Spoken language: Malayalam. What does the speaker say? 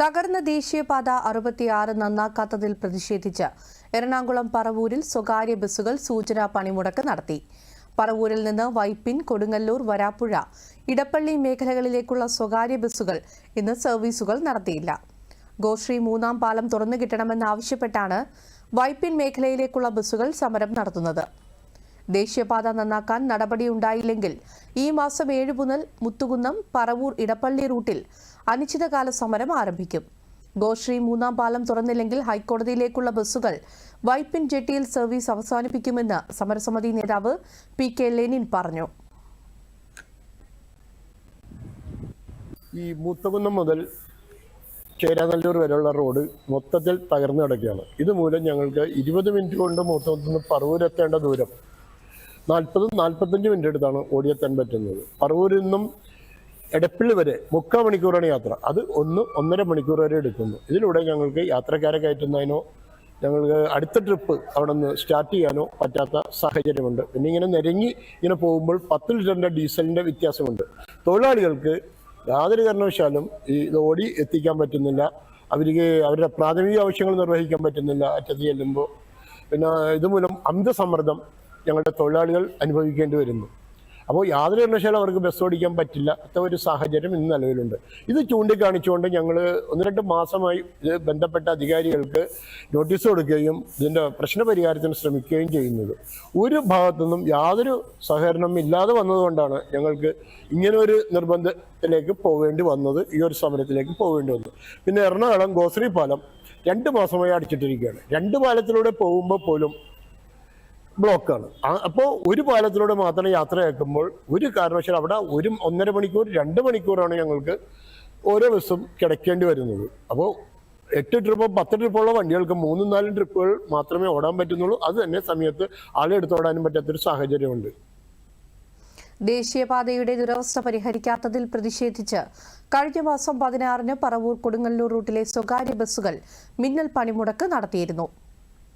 തകർന്ന ദേശീയപാത അറുപത്തിയാറ് നന്നാക്കാത്തതിൽ പ്രതിഷേധിച്ച് എറണാകുളം പറവൂരിൽ സ്വകാര്യ ബസ്സുകൾ സൂചനാ പണിമുടക്ക് നടത്തി. പറവൂരിൽ നിന്ന് വൈപ്പിൻ കൊടുങ്ങല്ലൂർ വരാപ്പുഴ ഇടപ്പള്ളി മേഖലകളിലേക്കുള്ള സ്വകാര്യ ബസ്സുകൾ ഇന്ന് സർവീസുകൾ നടത്തിയില്ല. ഗോശ്രീ മൂന്നാം പാലം തുറന്നു കിട്ടണമെന്നാവശ്യപ്പെട്ടാണ് വൈപ്പിൻ മേഖലയിലേക്കുള്ള ബസ്സുകൾ സമരം നടത്തുന്നത്. ദേശീയപാത നന്നാക്കാൻ നടപടിയുണ്ടായില്ലെങ്കിൽ ഈ മാസം ഏഴ് മുതൽ മുത്തുകുന്നം പറവൂർ ഇടപ്പള്ളി റൂട്ടിൽ അനിശ്ചിതകാല സമരം ആരംഭിക്കും. ഗോശ്രീ മൂന്നാം പാലം തുറന്നില്ലെങ്കിൽ ഹൈക്കോടതിയിലേക്കുള്ള ബസ്സുകൾ വൈപ്പിൻ ജെട്ടിയിൽ സർവീസ് അവസാനിപ്പിക്കുമെന്ന് സമരസമിതി നേതാവ് പി കെ ലെനിൻ പറഞ്ഞു. ഈ മൂത്തകുന്നം മുതൽ ചേരാനല്ലൂർ വരെയുള്ള റോഡ് മൊത്തത്തിൽ തകർന്നു കിടക്കുകയാണ്. ഇതുമൂലം ഞങ്ങൾക്ക് ഇരുപത് മിനിറ്റ് കൊണ്ട് മൊത്തത്തിൽ പറവൂരെത്തേണ്ട ദൂരം നാൽപ്പതും നാൽപ്പത്തഞ്ച് മിനിറ്റ് എടുത്താണ് ഓടിയെത്താൻ പറ്റുന്നത്. പറവൂരിൽ നിന്നും എടപ്പിൽ വരെ മുക്കാൽ മണിക്കൂറാണ് യാത്ര. അത് ഒന്ന് ഒന്നര മണിക്കൂർ വരെ എടുക്കുന്നു. ഇതിലൂടെ ഞങ്ങൾക്ക് യാത്രക്കാരെ കയറ്റുന്നതിനോ ഞങ്ങൾക്ക് അടുത്ത ട്രിപ്പ് അവിടെ നിന്ന് സ്റ്റാർട്ട് ചെയ്യാനോ പറ്റാത്ത സാഹചര്യമുണ്ട്. പിന്നെ ഇങ്ങനെ നിരങ്ങി ഇങ്ങനെ പോകുമ്പോൾ പത്ത് ലിറ്ററിന്റെ ഡീസലിന്റെ വ്യത്യാസമുണ്ട്. തൊഴിലാളികൾക്ക് യാതൊരു കാരണവശാലും ഈ ഓടി എത്തിക്കാൻ പറ്റുന്നില്ല. അവർക്ക് അവരുടെ പ്രാഥമിക ആവശ്യങ്ങൾ നിർവഹിക്കാൻ പറ്റുന്നില്ല. അറ്റത്ത് ചെല്ലുമ്പോൾ. പിന്നെ ഇതുമൂലം അമിതസമ്മർദ്ദം ഞങ്ങളുടെ തൊഴിലാളികൾ അനുഭവിക്കേണ്ടി വരുന്നു. അപ്പോൾ യാതൊരു കാരണവശാലും അവർക്ക് ബസ് ഓടിക്കാൻ പറ്റില്ല. അത്ര ഒരു സാഹചര്യം ഇന്ന് നിലവിലുണ്ട്. ഇത് ചൂണ്ടിക്കാണിച്ചുകൊണ്ട് ഞങ്ങൾ ഒന്ന് രണ്ട് മാസമായി ഇത് ബന്ധപ്പെട്ട അധികാരികൾക്ക് നോട്ടീസ് കൊടുക്കുകയും ഇതിന്റെ പ്രശ്നപരിഹാരത്തിന് ശ്രമിക്കുകയും ചെയ്യുന്നത്. ഒരു ഭാഗത്തുനിന്നും യാതൊരു സഹകരണം ഇല്ലാതെ വന്നതുകൊണ്ടാണ് ഞങ്ങൾക്ക് ഇങ്ങനൊരു നിർബന്ധത്തിലേക്ക് പോകേണ്ടി വന്നത് ഈ ഒരു സമരത്തിലേക്ക് പോകേണ്ടി വന്നത്. പിന്നെ എറണാകുളം ഗോശ്രീ പാലം രണ്ട് മാസമായി അടച്ചിട്ടിരിക്കുകയാണ്. രണ്ട് പാലത്തിലൂടെ പോകുമ്പോൾ പോലും ബ്ലോക്കാണ്. അപ്പോൾ ഒരു പാലത്തിലൂടെ മാത്രം യാത്രയാക്കുമ്പോൾ ഒരു കാരണവശാൽ അവിടെ ഒരു ഒന്നര മണിക്കൂർ രണ്ട് മണിക്കൂറാണ് ഞങ്ങൾക്ക് ഓരോ ബസ്സും കിടക്കേണ്ടി വരുന്നത്. അപ്പോൾ എട്ട് ട്രിപ്പോ പത്ത് ട്രിപ്പുള്ള വണ്ടികൾക്ക് മൂന്നും നാലും ട്രിപ്പുകൾ മാത്രമേ ഓടാൻ പറ്റുന്നുള്ളൂ. അത് തന്നെ സമയത്ത് ആളെടുത്ത് ഓടാനും പറ്റാത്തൊരു സാഹചര്യമുണ്ട്. ദേശീയപാതയുടെ ദുരവസ്ഥ പരിഹരിക്കാത്തതിൽ പ്രതിഷേധിച്ച് കഴിഞ്ഞ മാസം പതിനാറിന് പറവൂർ കൊടുങ്ങല്ലൂർ റൂട്ടിലെ സ്വകാര്യ ബസ്സുകൾ മിന്നൽ പണിമുടക്ക് നടത്തിയിരുന്നു.